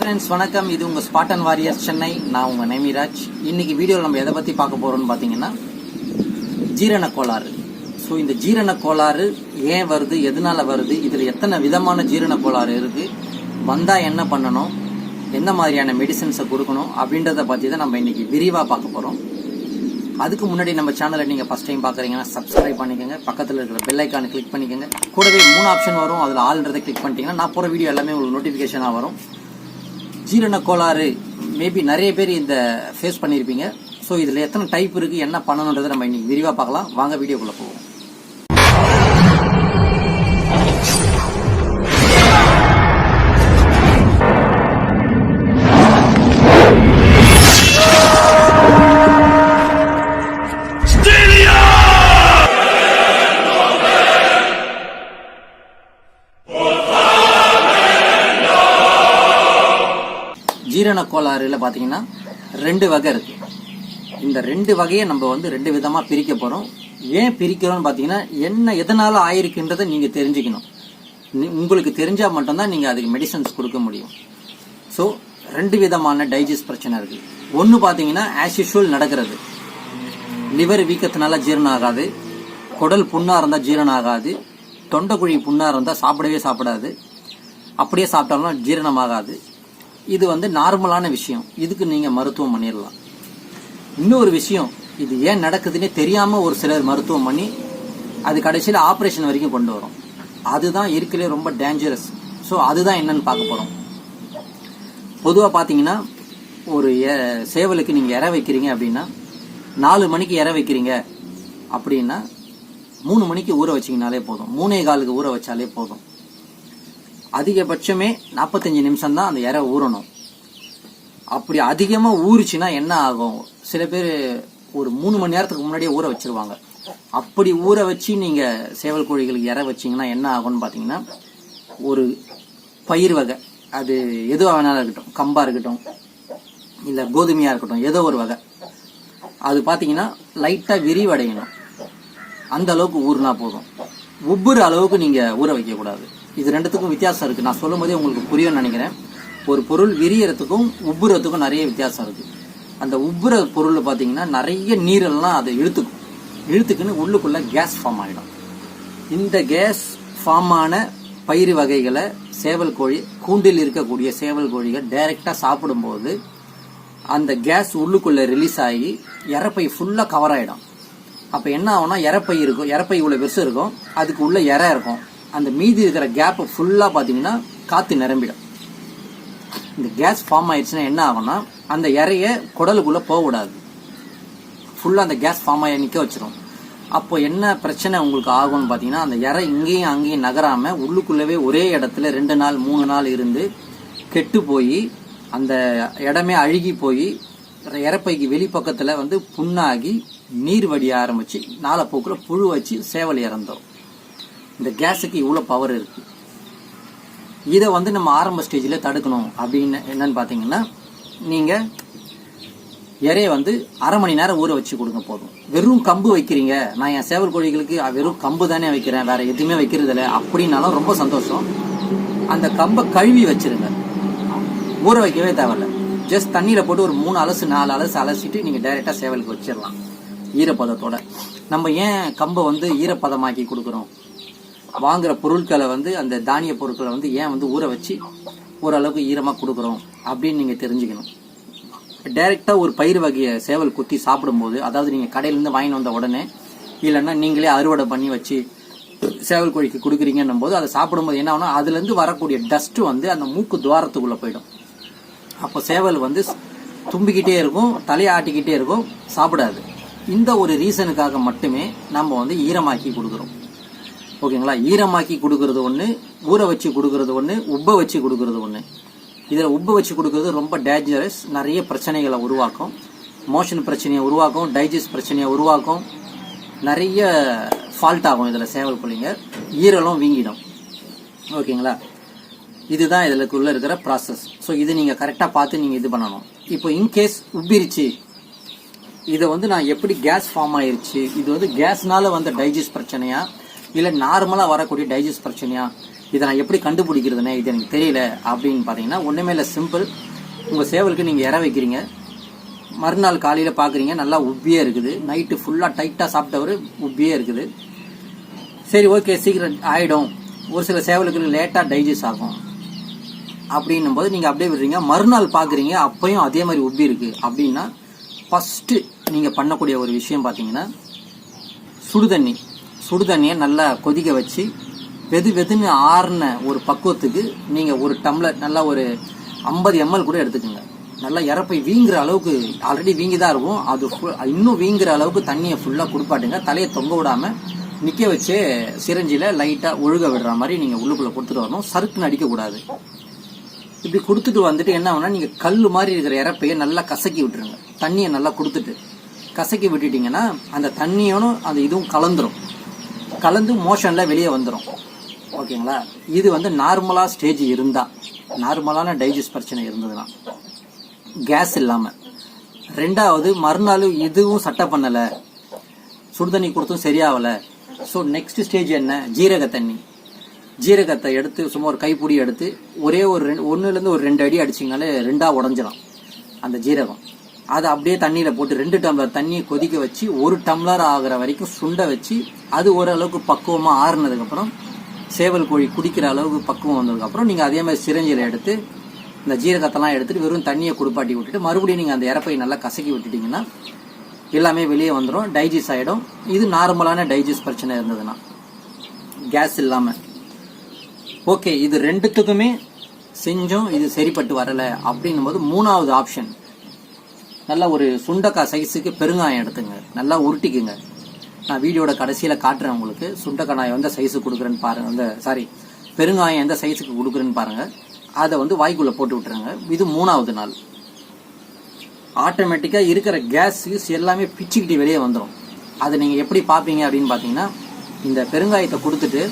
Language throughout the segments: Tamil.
ஃப்ரெண்ட்ஸ் வணக்கம். இது உங்கள் ஸ்பாட்டன் வாரியர்ஸ் சென்னை நான் உங்கள் நேமிராஜ். இன்றைக்கி வீடியோவில் நம்ம எதை பற்றி பார்க்க போகிறோம்னு பார்த்தீங்கன்னா ஜீரண கோளாறு. ஸோ இந்த ஜீரண கோளாறு ஏன் வருது எதனால வருது இதில் எத்தனை விதமான ஜீரண கோளாறு இருக்குது வந்தால் என்ன பண்ணணும் எந்த மாதிரியான மெடிசன்ஸை கொடுக்கணும் அப்படின்றத பற்றி தான் நம்ம இன்றைக்கி விரிவாக பார்க்க போகிறோம் அதுக்கு முன்னாடி நம்ம சேனலை நீங்கள் ஃபஸ்ட் டைம் பார்க்குறீங்கன்னா சப்ஸ்கிரைப் பண்ணிக்கோங்க. பக்கத்தில் இருக்கிற பெல் ஐக்கானை கிளிக் பண்ணிக்கோங்க. கூடவே மூணு ஆப்ஷன் வரும். அதில் ஆல்ன்றதை கிளிக் பண்ணிட்டீங்கன்னா நான் போகிற வீடியோ எல்லாமே உங்களுக்கு நோட்டிஃபிகேஷனாக வரும். ஜீரண கோளாறு மேபி நிறைய பேர் இந்த ஃபேஸ் பண்ணியிருப்பீங்க ஸோ இதில் எத்தனை டைப் இருக்குது என்ன பண்ணணுன்றதை நம்ம இன்னைக்கு விரிவாக பார்க்கலாம். வாங்க வீடியோக்குள்ளே போவோம். ஜீரண கோளாறுல பார்த்தீங்கன்னா ரெண்டு வகை இருக்கு. இந்த ரெண்டு வகையை நம்ம வந்து ரெண்டு விதமாக பிரிக்க போகிறோம் ஏன் பிரிக்கிறோம்னு பார்த்தீங்கன்னா என்ன எதனால் ஆயிருக்குன்றதை நீங்கள் தெரிஞ்சுக்கணும். நீ- உங்களுக்கு தெரிஞ்சால் மட்டும்தான் நீங்கள் அதுக்கு மெடிசன்ஸ் கொடுக்க முடியும். ஸோ ரெண்டு விதமான டைஜஸ்ட் பிரச்சனை இருக்குது ஒன்று பார்த்தீங்கன்னா ஆஸ் யூஷுவல் நடக்கிறது. லிவர் வீக்கத்தினால ஜீரணம் ஆகாது. குடல் புண்ணாக இருந்தால் ஜீரணம் ஆகாது. தொண்டைக்குழி புண்ணாக இருந்தால் சாப்பிடவே சாப்பிடாது. அப்படியே சாப்பிட்டாலும் ஜீரணமாகாது இது வந்து நார்மலான விஷயம். இதுக்கு நீங்கள் மருத்துவம் பண்ணிடலாம் இன்னொரு விஷயம் இது ஏன் நடக்குதுன்னே தெரியாமல் ஒரு சிலர் மருத்துவம் பண்ணி அது கடைசியில் ஆப்ரேஷன் வரைக்கும் கொண்டு வரும். அதுதான் இருக்கிறதே ரொம்ப டேஞ்சரஸ் ஸோ அதுதான் என்னன்னு பார்க்க போகிறோம் பொதுவாக பார்த்தீங்கன்னா ஒரு சேவலுக்கு நீங்கள் இற வைக்கிறீங்க அப்படின்னா நாலு மணிக்கு இற வைக்கிறீங்க அப்படின்னா மூணு மணிக்கு ஊற வச்சிங்கனாலே போதும். மூணே காலுக்கு ஊற வச்சாலே போதும். அதிகபட்சமே நாற்பத்தஞ்சு நிமிஷம் தான் அந்த இறை ஊறணும். அப்படி அதிகமாக ஊறுச்சுன்னா என்ன ஆகும்? சில பேர் ஒரு மூணு மணி நேரத்துக்கு முன்னாடியே ஊற வச்சிருவாங்க. அப்படி ஊற வச்சு நீங்கள் சேவல் கோழிகளுக்கு இறை வச்சீங்கன்னா என்ன ஆகும்னு பார்த்தீங்கன்னா ஒரு பயிர் வகை. அது எதுவாக வேணாலும் இருக்கட்டும். கம்பாக இருக்கட்டும் இல்லை கோதுமையாக இருக்கட்டும் ஏதோ ஒரு வகை. அது பார்த்தீங்கன்னா லைட்டாக விரிவடையணும். அந்த அளவுக்கு ஊறினா போதும். ஒவ்வொரு அளவுக்கு நீங்கள் ஊற வைக்கக்கூடாது. இது ரெண்டுத்துக்கும் வித்தியாசம் இருக்குது நான் சொல்லும் போதே உங்களுக்கு புரியும்னு நினைக்கிறேன். ஒரு பொருள் விரியறதுக்கும் உப்புறத்துக்கும் நிறைய வித்தியாசம் இருக்குது அந்த உப்புற பொருளில் பார்த்தீங்கன்னா நிறைய நீரெல்லாம் அதை இழுத்துக்கும். இழுத்துக்குன்னு உள்ளுக்குள்ளே கேஸ் ஃபார்ம் ஆகிடும் இந்த கேஸ் ஃபார்ம் ஆன பயிர் வகைகளை சேவல் கோழி கூண்டில் இருக்கக்கூடிய சேவல் கோழிகள் டைரெக்டாக சாப்பிடும்போது அந்த கேஸ் உள்ளுக்குள்ளே ரிலீஸ் ஆகி இறப்பை ஃபுல்லாக கவர் ஆகிடும் அப்போ என்ன ஆகும்னா இறப்பை இருக்கும் இறப்பை இவ்வளோ பெருசு இருக்கும் அதுக்கு உள்ள இறை இருக்கும். அந்த மீதி இருக்கிற கேப்பை ஃபுல்லாக பார்த்தீங்கன்னா காற்று நிரம்பிடும். இந்த கேஸ் ஃபார்ம் ஆயிடுச்சுன்னா என்ன ஆகும்னா அந்த இறைய குடலுக்குள்ளே போகக்கூடாது. ஃபுல்லாக அந்த கேஸ் ஃபார்ம் ஆகி நிற்க வச்சிடும் அப்போ என்ன பிரச்சனை உங்களுக்கு ஆகும்னு பார்த்தீங்கன்னா அந்த இறை இங்கேயும் அங்கேயும் நகராமல் உள்ளுக்குள்ளவே ஒரே இடத்துல ரெண்டு நாள் மூணு நாள் இருந்து கெட்டு போய் அந்த இடமே அழுகி போய் இறப்பைக்கு வெளிப்பக்கத்தில் வந்து புண்ணாகி நீர் வடிய ஆரம்பித்து நாலப்போக்கில் புழு வச்சு சேவல் இறந்தோம். இந்த கேஸுக்கு இவ்வளோ பவர் இருக்குது இதை வந்து நம்ம ஆரம்ப ஸ்டேஜில் தடுக்கணும் அப்படின்னு என்னன்னு பார்த்தீங்கன்னா நீங்கள் இறைய வந்து அரை மணி நேரம் ஊற வச்சு கொடுங்க போதும். வெறும் கம்பு வைக்கிறீங்க. நான் என் சேவல் கோழிகளுக்கு வெறும் கம்பு தானே வைக்கிறேன். வேற எதுவுமே வைக்கிறது இல்லை. அப்படின்னாலும் ரொம்ப சந்தோஷம். அந்த கம்பை கழுவி வச்சிருங்க. ஊற வைக்கவே தேவையில்ல. ஜஸ்ட் தண்ணியில் போட்டு ஒரு மூணு அலசு நாலு அலசு அலசிட்டு நீங்கள் டைரெக்டாக சேவலுக்கு வச்சிடலாம். ஈரப்பதத்தோட. நம்ம ஏன் கம்பை வந்து ஈரப்பதமாக்கி கொடுக்குறோம்? வாங்குற பொருட்களை வந்து அந்த தானிய பொருட்களை வந்து ஏன் வந்து ஊற வச்சு ஓரளவுக்கு ஈரமாக கொடுக்குறோம் அப்படின்னு நீங்கள் தெரிஞ்சுக்கணும். டைரெக்டாக ஒரு பயிர் வகையை சேவல் குத்தி சாப்பிடும்போது அதாவது நீங்கள் கடையிலேருந்து வாங்கிட்டு வந்த உடனே இல்லைன்னா நீங்களே அறுவடை பண்ணி வச்சு சேவல் கோழிக்கு கொடுக்குறீங்கன்னும் போது அதை சாப்பிடும்போது என்ன ஆகும்னா அதுலேருந்து வரக்கூடிய டஸ்ட்டு வந்து அந்த மூக்கு துவாரத்துக்குள்ளே போயிடும். அப்போ சேவல் வந்து தும்பிக்கிட்டே இருக்கும் தலையை ஆட்டிக்கிட்டே இருக்கும் சாப்பிடாது. இந்த ஒரு ரீசனுக்காக மட்டுமே நம்ம வந்து ஈரமாக்கி கொடுக்குறோம். ஓகேங்களா? ஈரமாக்கி கொடுக்கறது ஒன்று ஊற வச்சு கொடுக்கறது ஒன்று உப்ப வச்சு கொடுக்கறது ஒன்று இதில் உப்ப வச்சு கொடுக்கறது ரொம்ப டேஞ்சரஸ் நிறைய பிரச்சனைகளை உருவாக்கும். மோஷன் பிரச்சனையை உருவாக்கும் டைஜஸ்ட் பிரச்சனையை உருவாக்கும். நிறைய ஃபால்ட் ஆகும் இதில் சேவல் புள்ளிங்க. ஈரலும் வீங்கிடும். ஓகேங்களா? இதுதான் இதுலக்குள்ள இருக்கிற ப்ராசஸ் ஸோ இது நீங்கள் கரெக்டாக பார்த்து நீங்கள் இது பண்ணணும். இப்போ இன்கேஸ் உப்பிருச்சு. இதை வந்து நான் எப்படி கேஸ் ஃபார்ம் ஆயிருச்சு? இது வந்து கேஸ்னால வந்த டைஜஸ்ட் பிரச்சனையா? இல்லை நார்மலாக வரக்கூடிய டைஜஸ்ட் பிரச்சனையா? இதை நான் எப்படி கண்டுபிடிக்கிறதுனே இது எனக்கு தெரியல அப்படின்னு பார்த்தீங்கன்னா ஒன்றுமே இல்லை சிம்பிள் உங்கள் சேவலுக்கு நீங்கள் இற வைக்கிறீங்க. மறுநாள் காலையில் பார்க்குறீங்க நல்லா உப்பியே இருக்குது. நைட்டு ஃபுல்லாக டைட்டாக சாப்பிட்டவர் உப்பியே இருக்குது. சரி ஓகே சீக்கிரம் ஆகிடும் ஒரு சில சேவலுக்கு லேட்டாக டைஜஸ்ட் ஆகும். அப்படின்னும் போது நீங்கள் அப்படியே விடுறீங்க. மறுநாள் பார்க்குறீங்க அப்பையும் அதே மாதிரி உப்பி இருக்குது அப்படின்னா ஃபஸ்ட்டு நீங்கள் பண்ணக்கூடிய ஒரு விஷயம் பார்த்தீங்கன்னா சுடுதண்ணி சுடுதண்ணியை நல்லா கொதிக்க வச்சு வெது வெதுன்னு ஆறின ஒரு பக்குவத்துக்கு நீங்கள் ஒரு டம்ளர் நல்லா ஒரு ஐம்பது எம்எல் கூட எடுத்துக்கோங்க. நல்லா இறப்பை வீங்குற அளவுக்கு ஆல்ரெடி வீங்கி தான் இருக்கும். அது இன்னும் வீங்குற அளவுக்கு தண்ணியை ஃபுல்லாக கொடுப்பாட்டுங்க. தலையை தொங்க விடாமல் நிற்க வச்சே சிரஞ்சியில் லைட்டாக ஒழுக விடுற மாதிரி நீங்கள் உள்ளுக்குள்ளே கொடுத்துட்டு வரணும். சறுக்குன்னு அடிக்கக்கூடாது இப்படி கொடுத்துட்டு வந்துட்டு என்ன ஆகுனா நீங்கள் கல் மாதிரி இருக்கிற இறப்பையை நல்லா கசக்கி விட்டுருங்க. தண்ணியை நல்லா கொடுத்துட்டு கசக்கி விட்டுட்டிங்கன்னா அந்த தண்ணியோடும் அந்த இதுவும் கலந்துரும். கலந்து மோஷனில் வெளியே வந்துடும் ஓகேங்களா? இது வந்து நார்மலாக ஸ்டேஜ் இருந்தால் நார்மலான டைஜஸ்ட் பிரச்சனை இருந்ததுன்னா கேஸ் இல்லாமல் ரெண்டாவது மறுநாள் இதுவும் சட்டை பண்ணலை. சுடுதண்ணி கொடுத்தும் சரியாகலை ஸோ நெக்ஸ்ட் ஸ்டேஜ் என்ன? ஜீரக தண்ணி. ஜீரகத்தை எடுத்து சும்மா ஒரு கைப்பிடி எடுத்து ஒரே ஒரு ரெண்டு ஒன்றுலேருந்து ஒரு ரெண்டு அடி அடிச்சிங்கனாலே ரெண்டாக உடஞ்சிடும் அந்த ஜீரகம். அதை அப்படியே தண்ணியில் போட்டு ரெண்டு டம்ளர் தண்ணியை கொதிக்க வச்சு ஒரு டம்ளர் ஆகிற வரைக்கும் சுண்ட வச்சு அது ஓரளவுக்கு பக்குவமாக ஆறுனதுக்கப்புறம் சேவல் கோழி குடிக்கிற அளவுக்கு பக்குவம் வந்ததுக்கப்புறம் நீங்கள் அதே மாதிரி சிரஞ்சியில் எடுத்து இந்த ஜீரகத்தெல்லாம் எடுத்துட்டு வெறும் தண்ணியை குடுப்பாட்டி விட்டுட்டு மறுபடியும் நீங்கள் அந்த இறப்பை நல்லா கசக்கி விட்டுட்டிங்கன்னா எல்லாமே வெளியே வந்துடும் டைஜஸ்ட் ஆகிடும் இது நார்மலான டைஜஸ்ட் பிரச்சனை இருந்ததுன்னா. கேஸ் இல்லாமல் ஓகே இது ரெண்டுத்துக்குமே செஞ்சோம் இது சரிப்பட்டு வரலை அப்படின்னும் போது மூணாவது ஆப்ஷன் நல்லா ஒரு சுண்டக்காய் சைஸுக்கு பெருங்காயம் எடுத்துங்க. நல்லா உருட்டிக்குங்க. நான் வீடியோட கடைசியில் காட்டுறேன் உங்களுக்கு. சுண்டக்காய் நான் எந்த சைஸுக்கு கொடுக்குறேன்னு பாருங்க. அந்த சாரி பெருங்காயம் எந்த சைஸுக்கு கொடுக்குறேன்னு பாருங்க. அதை வந்து வாய்க்குள்ளே போட்டு விட்டுருங்க. இது மூணாவது நாள். ஆட்டோமேட்டிக்காக இருக்கிற கேஸ் எல்லாமே பிச்சுக்கிட்டு வெளியே வந்துடும் அதை நீங்கள் எப்படி பார்ப்பீங்க அப்படின்னு பார்த்தீங்கன்னா இந்த பெருங்காயத்தை கொடுத்துட்டு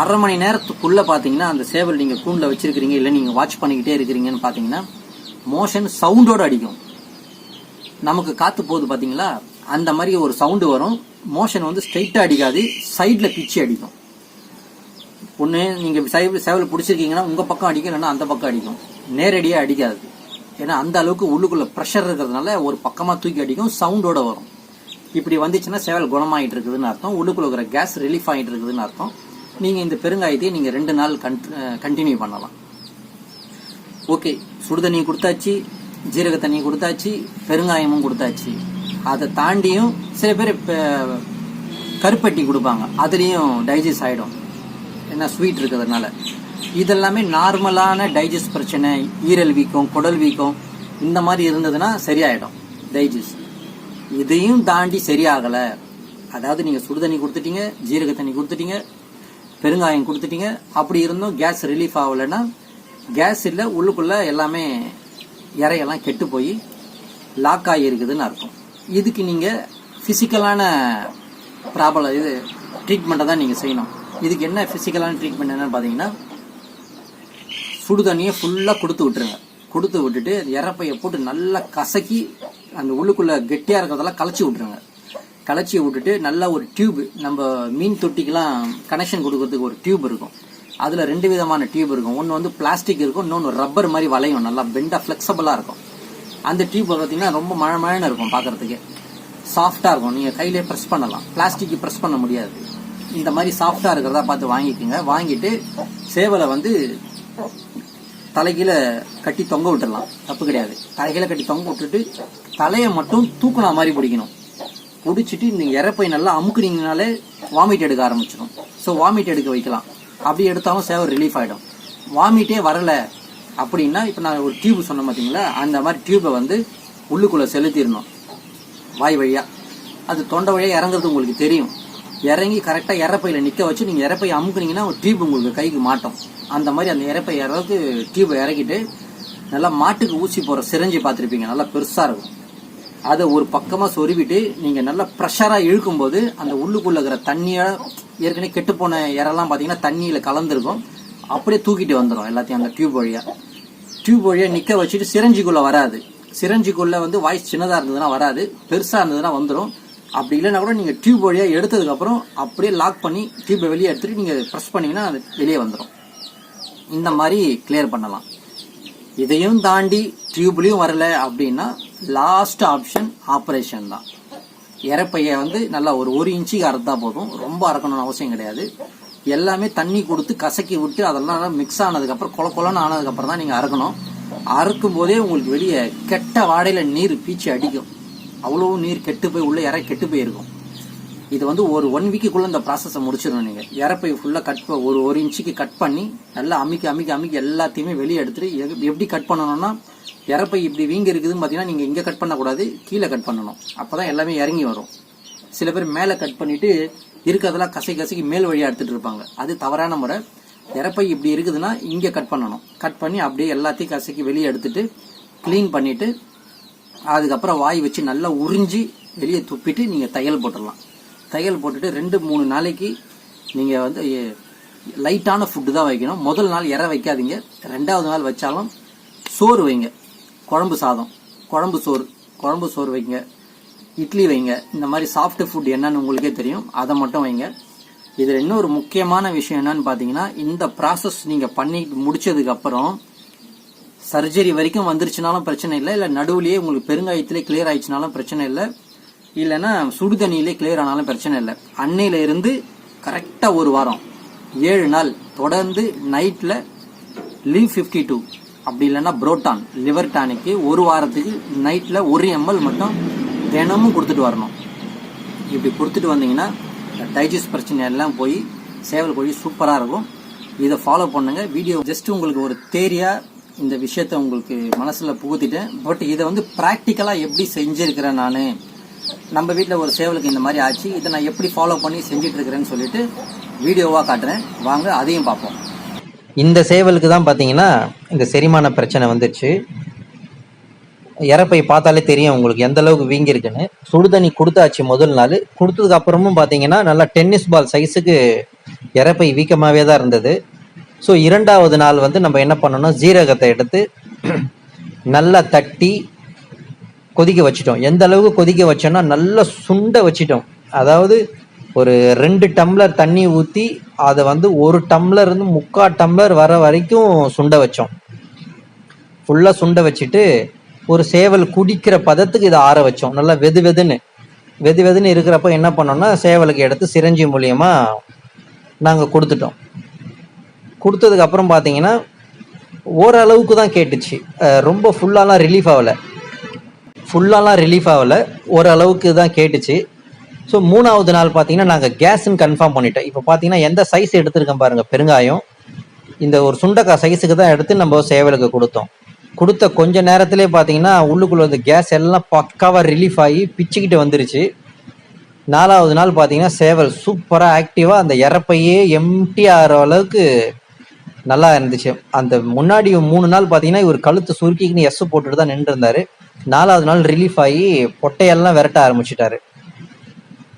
அரை மணி நேரத்துக்குள்ளே பார்த்தீங்கன்னா அந்த சேவல் நீங்கள் கூண்டில் வச்சுருக்கிறீங்க இல்லை நீங்கள் வாட்ச் பண்ணிக்கிட்டே இருக்கிறீங்கன்னு பார்த்தீங்கன்னா மோஷன் சவுண்டோட அடிக்கும். நமக்கு காத்து போகுது பார்த்தீங்களா அந்த மாதிரி ஒரு சவுண்டு வரும். மோஷன் வந்து ஸ்ட்ரெயிட்டாக அடிக்காது சைடில் பிச்சு அடிக்கும். ஒன்று நீங்கள் சேவல் சேவல் பிடிச்சிருக்கீங்கன்னா உங்கள் பக்கம் அடிக்கும் இல்லைன்னா அந்த பக்கம் அடிக்கும். நேரடியாக அடிக்காது. ஏன்னா அந்த அளவுக்கு உள்ளுக்குள்ளே ப்ரெஷர் இருக்கிறதுனால ஒரு பக்கமாக தூக்கி அடிக்கும் சவுண்டோட வரும். இப்படி வந்துச்சுன்னா சேவல் குணமாயிட்டு இருக்குதுன்னு அர்த்தம். உள்ளுக்குள்ள இருக்கிற கேஸ் ரிலீஃப் ஆகிட்டு இருக்குதுன்னு அர்த்தம். நீங்கள் இந்த பெருங்காயத்தையும் நீங்கள் ரெண்டு நாள் கண்டினியூ பண்ணலாம். ஓகே சுடுதண்ணி கொடுத்தாச்சு ஜீரக தண்ணி கொடுத்தாச்சு பெருங்காயமும் கொடுத்தாச்சு. அதை தாண்டியும் சில பேர் கருப்பட்டி கொடுப்பாங்க. அதுலேயும் டைஜஸ்ட் ஆகிடும் ஏன்னா ஸ்வீட் இருக்கிறதுனால. இதெல்லாமே நார்மலான டைஜஸ்ட் பிரச்சனை ஈரல் வீக்கம் குடல் வீக்கம் இந்த மாதிரி இருந்ததுன்னா சரியாயிடும் டைஜஸ்ட் இதையும் தாண்டி சரியாகலை. அதாவது நீங்கள் சுடுதண்ணி கொடுத்துட்டீங்க ஜீரக தண்ணி கொடுத்துட்டீங்க பெருங்காயம் கொடுத்துட்டீங்க அப்படி இருந்தும் கேஸ் ரிலீஃப் ஆகலைன்னா கேஸ் இல்லை உள்ளுக்குள்ளே எல்லாமே இறையெல்லாம் கெட்டு போய் லாக் ஆகியிருக்குதுன்னு அர்த்தம். இதுக்கு நீங்கள் ஃபிசிக்கலான ப்ராப்ளம் இது ட்ரீட்மெண்ட்டை தான் நீங்கள் செய்யணும். இதுக்கு என்ன ஃபிசிக்கலான ட்ரீட்மெண்ட் என்னன்னு பார்த்தீங்கன்னா சுடு தண்ணியை ஃபுல்லாக கொடுத்து விட்டுருங்க. கொடுத்து விட்டுட்டு இறப்பையை போட்டு நல்லா கசக்கி அந்த உள்ளுக்குள்ளே கெட்டியாக இருக்கிறதெல்லாம் கலைச்சி விட்டுருங்க. கலைச்சி விட்டுட்டு நல்லா ஒரு டியூப் நம்ம மீன் தொட்டிக்கெலாம் கனெக்ஷன் கொடுக்கறதுக்கு ஒரு டியூப் இருக்கும். அதில் ரெண்டு விதமான டியூப் இருக்கும். ஒன்று வந்து பிளாஸ்டிக் இருக்கும் இன்னொன்று ரப்பர் மாதிரி வளையும். நல்லா பெண்டாக ஃப்ளெக்சபிளாக இருக்கும். அந்த டியூப் பார்த்தீங்கன்னா ரொம்ப மழை மழைன்னு இருக்கும் பார்க்கறதுக்கு சாஃப்டாக இருக்கும். நீங்கள் கையிலே ப்ரெஸ் பண்ணலாம். பிளாஸ்டிக் ப்ரெஸ் பண்ண முடியாது. இந்த மாதிரி சாஃப்டாக இருக்கிறதா பார்த்து வாங்கிக்கோங்க. வாங்கிட்டு சேவலை வந்து தலைகீழ கட்டி தொங்க விட்டுடலாம் தப்பு கிடையாது. தலைகீழ கட்டி தொங்க விட்டுட்டு தலையை மட்டும் தூக்குனா மாதிரி பிடிக்கணும். பிடிச்சிட்டு இந்த இறப்பை நல்லா அமுக்குனீங்கனாலே வாமிட் எடுக்க ஆரம்பிச்சிடும். ஸோ வாமிட் எடுக்க வைக்கலாம். அப்படி எடுத்தாலும் சேவை ரிலீஃப் ஆகிடும் வாமிட்டே வரலை அப்படின்னா இப்போ நான் ஒரு டியூப் சொன்னேன் பார்த்தீங்களா அந்த மாதிரி டியூப்பை வந்து உள்ளுக்குள்ளே செலுத்திடணும். வாய் வழியாக அது தொண்டை வழியாக இறங்குறது உங்களுக்கு தெரியும். இறங்கி கரெக்டாக இறப்பையில் நிற்க வச்சு நீங்கள் இறப்பை அமுக்குனீங்கன்னா ஒரு டியூப் உங்களுக்கு கைக்கு மாட்டோம். அந்த மாதிரி அந்த இறப்பை இறக்கு டியூப்பை இறக்கிட்டு நல்லா மாட்டுக்கு ஊசி போகிற சிரஞ்சி பார்த்துருப்பீங்க. நல்லா பெருசாக இருக்கும். அதை ஒரு பக்கமாக சொருவிட்டு நீங்கள் நல்லா ப்ரெஷராக இழுக்கும்போது அந்த உள்ளுக்குள்ளே இருக்கிற தண்ணியை ஏற்கனவே கெட்டுப்போன இறெல்லாம் பார்த்தீங்கன்னா தண்ணியில் கலந்துருக்கும். அப்படியே தூக்கிட்டு வந்துடும் எல்லாத்தையும் அந்த டியூப் வழியாக டியூப் வழியாக நிற்க வச்சுட்டு சிரஞ்சிக்குள்ளே வராது. சிரஞ்சிக்குள்ளே வந்து வாய்ஸ் சின்னதாக இருந்ததுன்னா வராது. பெருசாக இருந்ததுன்னா வந்துடும் அப்படி இல்லைன்னா கூட நீங்கள் டியூப் வழியாக எடுத்ததுக்கப்புறம் அப்படியே லாக் பண்ணி டியூப்பை வெளியே எடுத்துட்டு நீங்கள் ப்ரெஸ் பண்ணீங்கன்னா அது வெளியே வந்துடும் இந்த மாதிரி கிளியர் பண்ணலாம். இதையும் தாண்டி டியூப்லேயும் வரல அப்படின்னா லாஸ்ட் ஆப்ஷன் ஆப்ரேஷன் தான். இறப்பையை வந்து நல்லா ஒரு ஒரு இன்ச்சுக்கு அறுத்தா போதும். ரொம்ப அறக்கணும்னு அவசியம் கிடையாது. எல்லாமே தண்ணி கொடுத்து கசக்கி விட்டு அதெல்லாம் மிக்ஸ் ஆனதுக்கப்புறம் கொல கொலன்னு ஆனதுக்கப்புறம் தான் நீங்கள் அறுக்கணும். அறுக்கும் போதே உங்களுக்கு வெளியே கெட்ட வாடையில் நீர் பீச்சி அடிக்கும். அவ்வளோ நீர் கெட்டு போய் உள்ளே இற கெட்டு போயிருக்கும். இது வந்து ஒரு ஒன் வீக்குக்குள்ளே இந்த ப்ராசஸை முடிச்சிடணும் நீங்கள் இறப்பை ஃபுல்லாக கட் ஒரு ஒரு இன்ச்சுக்கு கட் பண்ணி நல்லா அமைக்க அமைக்க அமுக்கி எல்லாத்தையுமே வெளியே எடுத்துட்டு எப்படி கட் பண்ணணும்னா இறப்பை இப்படி வீங்க இருக்குதுன்னு பார்த்தீங்கன்னா நீங்கள் இங்கே கட் பண்ணக்கூடாது கீழே கட் பண்ணணும். அப்போ தான் எல்லாமே இறங்கி வரும். சில பேர் மேலே கட் பண்ணிவிட்டு இருக்கிறதெல்லாம் கசை கசக்கி மேல் வழியாக எடுத்துகிட்டு இருப்பாங்க. அது தவறான முறை. இறப்பை இப்படி இருக்குதுன்னா இங்கே கட் பண்ணணும். கட் பண்ணி அப்படியே எல்லாத்தையும் கசக்கி வெளியே எடுத்துட்டு க்ளீன் பண்ணிவிட்டு அதுக்கப்புறம் வாய் வச்சு நல்லா உறிஞ்சி வெளியே துப்பிட்டு நீங்கள் தையல் போட்டுடலாம். தையல் போட்டுட்டு ரெண்டு மூணு நாளைக்கு நீங்கள் வந்து லைட்டான ஃபுட்டு தான் வைக்கணும். முதல் நாள் இற வைக்காதீங்க. ரெண்டாவது நாள் வச்சாலும் சோறு வைங்க. குழம்பு சாதம். குழம்பு சோறு. குழம்பு சோறு வைங்க. இட்லி வைங்க. இந்த மாதிரி சாஃப்ட் ஃபுட் என்னன்னு உங்களுக்கே தெரியும். அதை மட்டும் வைங்க. இதில் இன்னொரு முக்கியமான விஷயம் என்னன்னு பார்த்தீங்கன்னா இந்த ப்ராசஸ் நீங்கள் பண்ணி முடிச்சதுக்கப்புறம் சர்ஜரி வரைக்கும் வந்துருச்சுனாலும் பிரச்சனை இல்லை. இல்லை நடுவுலேயே உங்களுக்கு பெருங்காயத்திலே கிளியர் ஆயிடுச்சுனாலும் பிரச்சனை இல்லை. இல்லைன்னா சுடு தண்ணியிலே கிளியர் ஆனாலும் பிரச்சனை இல்லை. அன்னையில இருந்து கரெக்டாக ஒரு வாரம் ஏழு நாள் தொடர்ந்து நைட்டில் லீவ் ஃபிஃப்டி டூ அப்படி இல்லைன்னா புரோட்டான் லிவர் டானிக்கு ஒரு வாரத்துக்கு நைட்டில் ஒரு எம்எல் மட்டும் தினமும் கொடுத்துட்டு வரணும். இப்படி கொடுத்துட்டு வந்தீங்கன்னா டைஜஸ்ட் பிரச்சனை எல்லாம் போய் சேவல் கோழி சூப்பராக இருக்கும். இதை ஃபாலோ பண்ணுங்க. வீடியோ ஜஸ்ட் உங்களுக்கு ஒரு தேரியாக இந்த விஷயத்த உங்களுக்கு மனசில் புகுத்திட்டேன். பட் இதை வந்து ப்ராக்டிக்கலாக எப்படி செஞ்சுருக்கிறேன் நான் நம்ம வீட்டில் ஒரு சேவலுக்கு இந்த மாதிரி ஆச்சு. இதை நான் எப்படி ஃபாலோ பண்ணி செஞ்சுட்டு இருக்கிறேன்னு சொல்லிட்டு வீடியோவாக காட்டுறேன். வாங்க அதையும் பார்ப்போம். இந்த சேவலுக்கு தான் பார்த்தீங்கன்னா இந்த செரிமான பிரச்சனை வந்துருச்சு இறப்பை பார்த்தாலே தெரியும் உங்களுக்கு எந்த அளவுக்கு வீங்கிருக்குன்னு சுடுதண்ணி கொடுத்தாச்சு முதல் நாள். கொடுத்ததுக்கு அப்புறமும் பார்த்தீங்கன்னா நல்லா டென்னிஸ் பால் சைஸுக்கு இறப்பை வீக்கமாகவே தான் இருந்தது. ஸோ இரண்டாவது நாள் வந்து நம்ம என்ன பண்ணோம்னா ஜீரகத்தை எடுத்து நல்லா தட்டி கொதிக்க வச்சிட்டோம். எந்த அளவுக்கு கொதிக்க வச்சோம்னா நல்லா சுண்ட வச்சிட்டோம். அதாவது ஒரு ரெண்டு டம்ளர் தண்ணி ஊற்றி அதை வந்து ஒரு டம்ளர் இருந்து முக்கால் டம்ளர் வர வரைக்கும் சுண்ட வச்சோம். ஃபுல்லாக சுண்ட வச்சுட்டு ஒரு சேவல் குடிக்கிற பதத்துக்கு இதை ஆற வச்சோம். நல்லா வெது வெதுன்னு. வெது வெதுன்னு இருக்கிறப்ப என்ன பண்ணோம்னா சேவலுக்கு எடுத்து சிரஞ்சி மூலியமாக நாங்கள் கொடுத்துட்டோம். கொடுத்ததுக்கு அப்புறம் பார்த்தீங்கன்னா ஓரளவுக்கு தான் கேட்டுச்சு. ரொம்ப ஃபுல்லாலாம் ரிலீஃப் ஆகலை. ஃபுல்லாலாம் ரிலீஃப் ஆகலை. ஓரளவுக்கு தான் கேட்டுச்சு. ஸோ மூணாவது நாள் பார்த்தீங்கன்னா நாங்கள் கேஸ்ன்னு கன்ஃபார்ம் பண்ணிட்டோம். இப்போ பார்த்தீங்கன்னா எந்த சைஸ் எடுத்திருக்கோம் பாருங்கள் பெருங்காயம். இந்த ஒரு சுண்டக்காய் சைஸுக்கு தான் எடுத்து நம்ம சேவலுக்கு கொடுத்தோம். கொடுத்த கொஞ்ச நேரத்திலே பார்த்தீங்கன்னா உள்ளுக்குள்ளே வந்து கேஸ் எல்லாம் பக்காவாக ரிலீஃப் ஆகி பிச்சுக்கிட்டு வந்துருச்சு. நாலாவது நாள் பார்த்தீங்கன்னா சேவல் சூப்பராக ஆக்டிவாக அந்த இறப்பையே எம்டி ஆகிற அளவுக்கு நல்லா இருந்துச்சு. அந்த முன்னாடி மூணு நாள் பார்த்தீங்கன்னா இவர் கழுத்து சுருக்கிக்குன்னு எஸ் போட்டுட்டு தான் நின்றுருந்தாரு. நாலாவது நாள் ரிலீஃப் ஆகி பொட்டையெல்லாம் விரட்ட ஆரம்பிச்சிட்டாரு.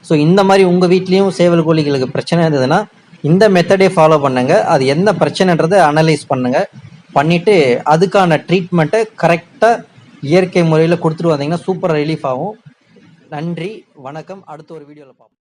ஸோ இந்த மாதிரி உங்கள் வீட்லேயும் சேவல் கோழிகளுக்கு பிரச்சனை இருந்ததுன்னா இந்த மெத்தடே ஃபாலோ பண்ணுங்க. அது என்ன பிரச்சனைன்றதை அனலைஸ் பண்ணுங்க. பண்ணிட்டு அதுக்கான ட்ரீட்மெண்ட்டை கரெக்டாக இயற்கை முறையில் கொடுத்துட்டு வந்தீங்கன்னா சூப்பராக ரிலீஃப் ஆகும். நன்றி வணக்கம். அடுத்த ஒரு வீடியோவில் பார்ப்போம்.